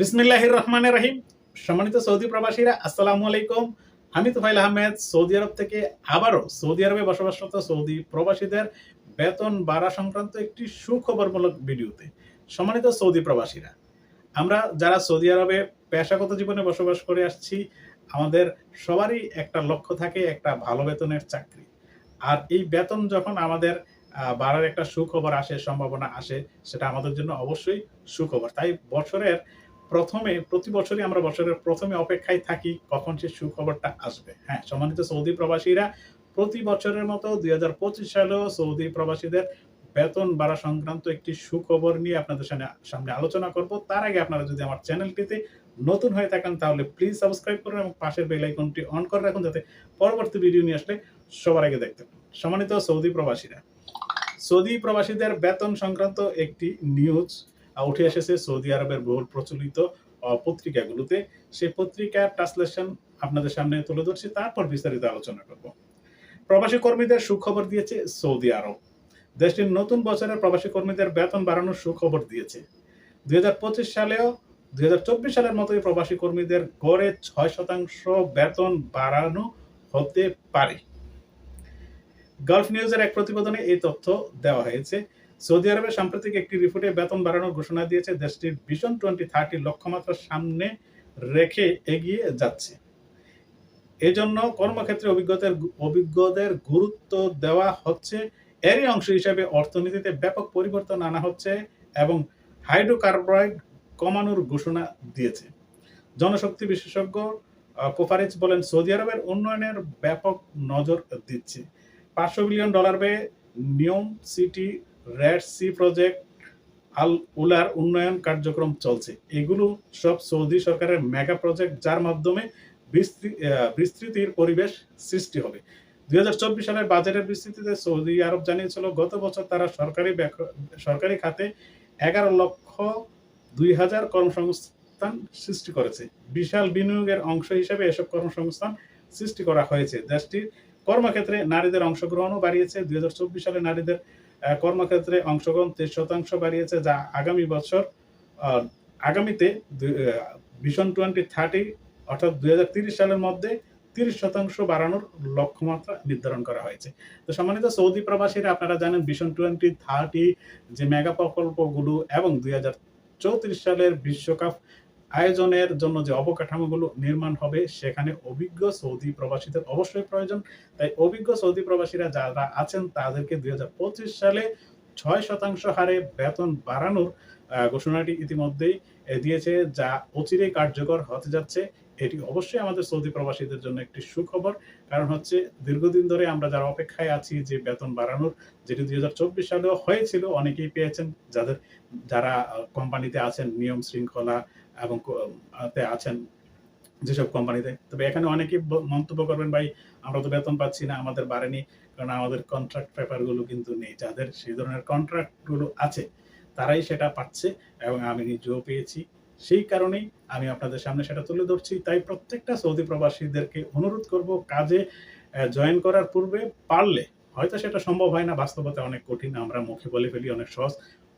বিসমিল্লাহির রহমানের রহিম সম্মানিত সৌদি প্রবাসীরা, আসসালামু আলাইকুম। আমি তুফাইল আহমেদ, সৌদি আরব থেকে আবারও সৌদি আরবে বসবাসরত সৌদি প্রবাসীদের বেতন বাড়া সংক্রান্ত একটি সুখবরমূলক ভিডিওতে সম্মানিত সৌদি প্রবাসীরা। আমরা যারা সৌদি আরবে পেশাগত জীবনে বসবাস করে আসছি, আমাদের সবারই একটা লক্ষ্য থাকে, একটা ভালো বেতনের চাকরি। আর এই বেতন যখন আমাদের বাড়ার একটা সুখবর আসে, সম্ভাবনা আসে, সেটা আমাদের জন্য অবশ্যই সুখবর। তাই বছরের প্রথমে প্রতি বছরই আমরা বছরের প্রথমে অপেক্ষায় থাকি কখন সে সুখবরটা আসবে। হ্যাঁ সম্মানিত সৌদি প্রবাসীরা প্রতি বছরের মতো দুই হাজার পঁচিশ সালেও সৌদি প্রবাসীদের বেতন বাড়া সংক্রান্ত একটি সুখবর নিয়ে আপনাদের সামনে সামনে আলোচনা করব। তার আগে আপনারা যদি আমার চ্যানেলটিতে নতুন হয়ে থাকেন, তাহলে প্লিজ সাবস্ক্রাইব করুন এবং পাশের বেল আইকনটি অন করে রাখুন যাতে পরবর্তী ভিডিও নিয়ে আসলে সবার আগে দেখতে পান। সম্মানিত সৌদি প্রবাসীরা, সৌদি প্রবাসীদের বেতন সংক্রান্ত একটি নিউজ উঠে এসেছে, সৌদি আরবের বহুল প্রচলিত পত্রিকাগুলোতে। সেই পত্রিকার ট্রান্সলেশন আপনাদের সামনে তুলে ধরছি, তারপর বিস্তারিত আলোচনা করব। প্রবাসী কর্মীদের সুখবর দিয়েছে সৌদি আরব। দেশটির নতুন বছরে প্রবাসী কর্মীদের বেতন বাড়ানোর সুখবর দিয়েছে। দুই হাজার পঁচিশ সালেও দুই হাজার চব্বিশ সালের মতোই প্রবাসী কর্মীদের গড়ে ছয় শতাংশ বেতন বাড়ানো হতে পারে। গালফ নিউজের এক প্রতিবেদনে এই তথ্য দেওয়া হয়েছে। সৌদি আরবে সাম্প্রতিক একটি রিপোর্টে বেতন বাড়ানোর ঘোষণা দিয়েছে, দেশটির ভিশন টোয়েন্টি থার্টি লক্ষ্যমাত্রা সামনে রেখে এগিয়ে যাচ্ছে। এজন্য কর্মক্ষেত্রে অভিজ্ঞতার অভিজ্ঞদের গুরুত্ব দেওয়া হচ্ছে। এরই অংশ হিসাবে অর্থনীতিতে ব্যাপক পরিবর্তন আনা হচ্ছে এবং হাইড্রোকার্বয়েড কমানোর ঘোষণা দিয়েছে। জনশক্তি বিশেষজ্ঞ কোফারিজ বলেন, সৌদি আরবের উন্নয়নের ব্যাপক নজর দিচ্ছে। পাঁচশো বিলিয়ন ডলার ব্যয়ে Neom City Red Sea project, আল উলার উন্নয়ন কার্যক্রম চলছে। এগুলো সব সৌদি সরকারের মেগা প্রজেক্ট, যার মাধ্যমে বিস্তৃ- বিস্তৃতির পরিবেশ সৃষ্টি হবে। দুই সালের বাজেটের বিস্তৃতিতে সৌদি আরব জানিয়েছিল, গত বছর তারা সরকারি সরকারি খাতে এগারো লক্ষ দুই হাজার কর্মসংস্থান সৃষ্টি করেছে। বিশাল বিনিয়োগের অংশ হিসেবে এসব কর্মসংস্থান সৃষ্টি করা হয়েছে। দেশটির কর্মক্ষেত্রে নারীদের অংশগ্রহণও বাড়িয়েছে। দুই হাজার চব্বিশ সালে নারীদের কর্মক্ষেত্রে অংশগ্রহণ তেইশ শতাংশ বাড়িয়েছে, যা আগামী বছর আগামীতে ভিশন টোয়েন্টি থার্টি অর্থাৎ দুই সালের মধ্যে তিরিশ শতাংশ বাড়ানোর লক্ষ্যমাত্রা নির্ধারণ করা হয়েছে। তো সম্মানিত সৌদি প্রবাসীরা, আপনারা জানেন ভিশন টোয়েন্টি থার্টি যে মেগা প্রকল্পগুলো এবং দুই চৌত্রিশ সালের বিশ্বকাপ আয়োজনের জন্য যে অবকাঠামোগুলো নির্মাণ হবে, সেখানে অভিজ্ঞ সৌদি প্রবাসীদের অবশ্যই প্রয়োজন। তাই অভিজ্ঞ সৌদি প্রবাসীরা যারা আছেন, তাদেরকে দুই হাজার পঁচিশ সালে ছয় শতাংশ হারে বেতন বাড়ানোর ঘোষণাটি ইতিমধ্যেই দিয়েছে, যা অচিরে কার্যকর হতে যাচ্ছে। এটি অবশ্যই আমাদের সৌদি প্রবাসীদের জন্য একটি সুখবর। কারণ হচ্ছে দীর্ঘদিন ধরে আমরা যারা অপেক্ষায় আছি যে বেতন বাড়ানোর, যেটি দুই হাজার চব্বিশ সালেও হয়েছিল, অনেকেই পেয়েছেন। যাদের, যারা কোম্পানিতে আছেন, নিয়ম শৃঙ্খলা এবং আছেন যেসব কোম্পানিতে। তবে এখানে অনেকেই মন্তব্য করবেন, ভাই, আমরা তো বেতন পাচ্ছি না, আমাদের বাড়েনি। কারণ আমাদের কন্ট্রাক্ট পেপারগুলো কিন্তু নেই। যাদের সেই ধরনের কন্ট্রাক্টগুলো আছে, তারাই সেটা পাচ্ছে এবং আমি নিজেও পেয়েছি। সেই কারণেই আমি আপনাদের সামনে সেটা তুলে ধরছি। তাই প্রত্যেকটা সৌদি প্রবাসীদেরকে অনুরোধ করব কাজে জয়েন করার পূর্বে পারলে, হয়তো সেটা সম্ভব হয় না, বাস্তবতা অনেক কঠিন, আমরা মুখে বলে ফেলি অনেক সহজ,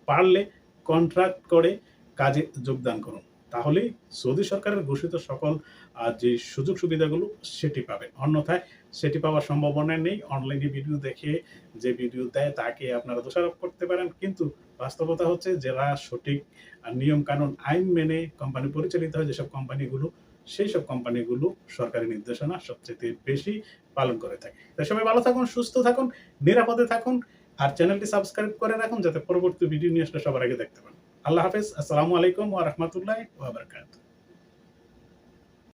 পারলে কন্ট্রাক্ট করে কাজে যোগদান করুন। তাহলেই সৌদি সরকারের ঘোষিত সকল যে সুযোগ সুবিধাগুলো সেটি পাবেন অন্যথায় সেটি পাওয়ার সম্ভাবনা নেই। অনলাইনে ভিডিও দেখে যে ভিডিও দেয়, তাকে আপনারা দোষারোপ করতে পারেন। কিন্তু বাস্তবতা হচ্ছে, যারা সঠিক নিয়ম কানুন আইন মেনে কোম্পানি পরিচালিত হয়, যেসব কোম্পানিগুলো সেই সব কোম্পানিগুলো সরকারি নির্দেশনা সবচেয়ে বেশি পালন করে থাকে। তাই সবাই ভালো থাকুন, সুস্থ থাকুন, নিরাপদে থাকুন, আর চ্যানেলটি সাবস্ক্রাইব করে রাখুন, যাতে পরবর্তী ভিডিও নিয়ে আসলে সবার আগে দেখতে পান। আল্লাহ হাফেজ আসসালামু আলাইকুম ওয়া রাহমাতুল্লাহি ওয়া বারাকাতুহু